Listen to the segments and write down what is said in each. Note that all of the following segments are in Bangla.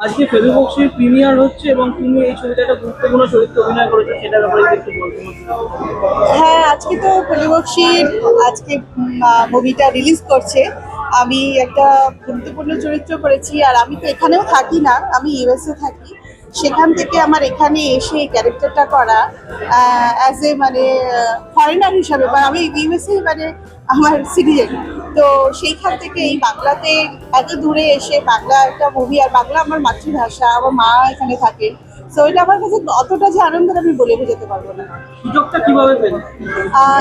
আজকে ফেসবুকের প্রিমিয়ার হচ্ছে এবং তুমি এই ছবিতে একটা গুরুত্বপূর্ণ চরিত্র অভিনয় করেছ সেটার ব্যাপারে একটু বলতে হ্যাঁ আজকে তো পরিবক্সির আজকে মুভিটা রিলিজ করছে। আমি একটা গুরুত্বপূর্ণ চরিত্র করেছি, আর আমি তো এখানেও থাকি না, আমি ইউএসএ থাকি। সেখান থেকে আমার এখানে এসে এই ক্যারেক্টারটা করা অ্যাজ এ মানে ফরেনার হিসাবে বা আমি ইউএসএ মানে আমার সিটিজেন তো সেইখান থেকে এই বাংলাতে এত দূরে এসে বাংলা একটা মুভি আর বাংলা আমার মাতৃভাষা আমার মা এখানে থাকে তো এটা আমার কাছে অতটা যে আনন্দের আমি বলে বোঝাতে পারব না। সুযোগটা কীভাবে পেলে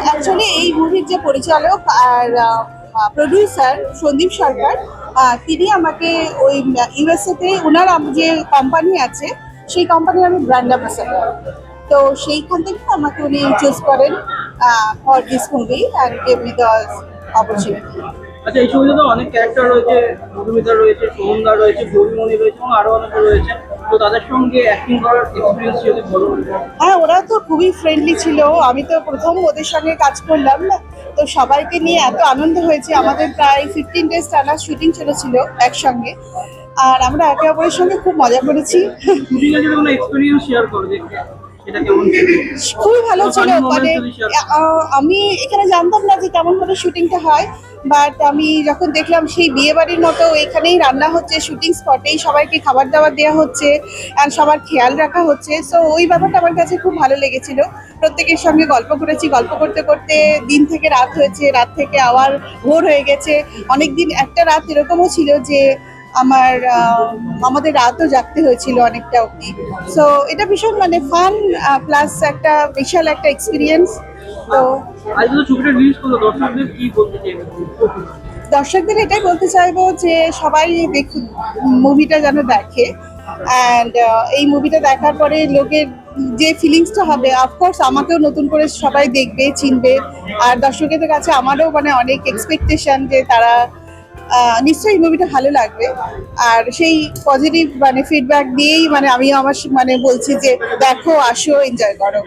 অ্যাকচুয়ালি এই মুভির যে পরিচালক আর প্রডিউসার সন্দীপ সরকার তিনি আমাকে ওই ইউএসএ তে ওনার যে কোম্পানি আছে, সেই কোম্পানির আমি ব্র্যান্ড অ্যাম্বাসাডার তো সেইখান থেকে আমাকে উনি চুজ করেন for this movie and gave me the opportunity আচ্ছা এই ছবিতে তো অনেক ক্যারেক্টার রয়েছে মধুমিতা রয়েছে সোহনদা রয়েছে গৌরীমণি রয়েছে, এবং আরও অনেকে রয়েছে। তো তাদের সঙ্গে অ্যাক্টিং করার এক্সপিরিয়েন্স যদি বলো। হ্যাঁ ওরা তো খুবই ফ্রেন্ডলি ছিল। আমি তো প্রথম ওদের সঙ্গে কাজ করলাম না। তো সবাইকে নিয়ে এত আনন্দ হয়েছে। আমাদের প্রায় ফিফটিন ডেজ টানা শুটিং চলেছিল একসঙ্গে। আর আমরা একে অপরের সঙ্গে খুব মজা করেছি। এক্সপিরিয়েন্স শেয়ার করো? খুবই ভালো ছিল মানে আমি এখানে জানতাম না যে কেমন ভাবে শুটিংটা হয়। বাট আমি যখন দেখলাম সেই বিয়ে বাড়ির মতো এখানেই রান্না হচ্ছে শুটিং স্পটেই সবাইকে খাবার দাবার দেওয়া হচ্ছে আর সবার খেয়াল রাখা হচ্ছে। সো ওই ব্যাপারটা আমার কাছে খুব ভালো লেগেছিল। প্রত্যেকের সঙ্গে গল্প করেছি, গল্প করতে করতে দিন থেকে রাত হয়েছে, রাত থেকে আবার ভোর হয়ে গেছে। অনেক দিন একটা রাত এরকমও ছিল যে আমার আমাদের রাতও জাগতে হয়েছিল অনেকটা অবধি। সো এটা ভীষণ মানে ফান প্লাস একটা বিশাল একটা এক্সপিরিয়েন্স তো দর্শকদের এটাই বলতে চাইব যে সবাই দেখুন মুভিটা যেন দেখে। অ্যান্ড এই মুভিটা দেখার পরে লোকের যে ফিলিংসটা হবে অফকোর্স আমাকেও নতুন করে সবাই দেখবে, চিনবে। আর দর্শকদের কাছে আমারও মানে অনেক এক্সপেকটেশন যে তারা নিশ্চয়ই মুভিটা ভালো লাগবে। আর সেই পজিটিভ মানে ফিডব্যাক দিয়েই মানে আমি আমার মানে বলছি যে দেখো, আসো এনজয় করো।